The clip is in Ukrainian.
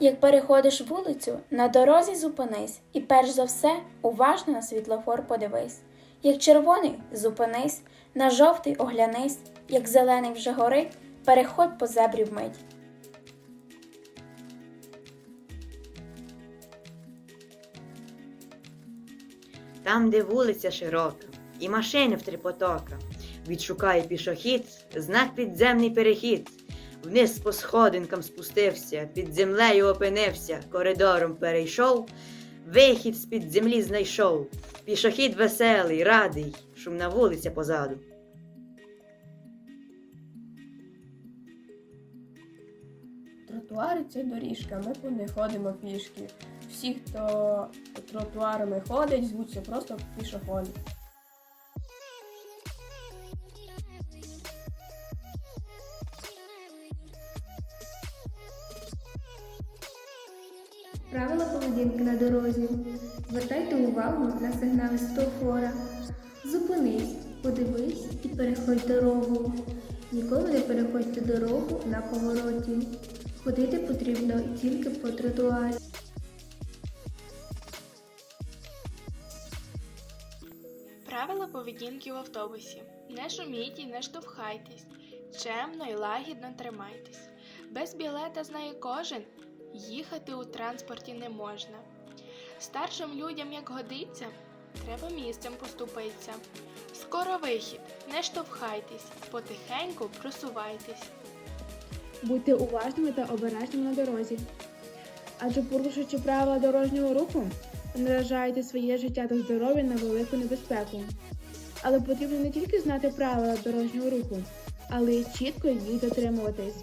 Як переходиш вулицю, на дорозі зупинись і перш за все уважно на світлофор подивись. Як червоний зупинись, на жовтий оглянись, як зелений вже горить, переходь по зебрі вмить. Там, де вулиця широка, і машини в три потока. Відшукає пішохід, знак підземний перехід. Вниз по сходинкам спустився, під землею опинився, коридором перейшов, вихід з-під землі знайшов. Пішохід веселий, радий, шумна вулиця позаду. Тротуари це доріжка, ми по них ходимо пішки. Всі, хто тротуарами ходить, звуться просто пішоходи. Поведінки на дорозі. Звертайте увагу на сигнали світлофора. Зупинись, подивись і переходь дорогу. Ніколи не переходьте дорогу на повороті. Ходити потрібно тільки по тротуарі. Правила поведінки в автобусі. Не шуміть і не штовхайтесь. Чемно і лагідно тримайтесь. Без білета знає кожен, їхати у транспорті не можна. Старшим людям, як годиться, треба місцем поступитися. Скоро вихід, не штовхайтесь, потихеньку просувайтесь. Будьте уважними та обережними на дорозі. Адже порушуючи правила дорожнього руху, наражаєте своє життя та здоров'я на велику небезпеку. Але потрібно не тільки знати правила дорожнього руху, але й чітко їх дотримуватись.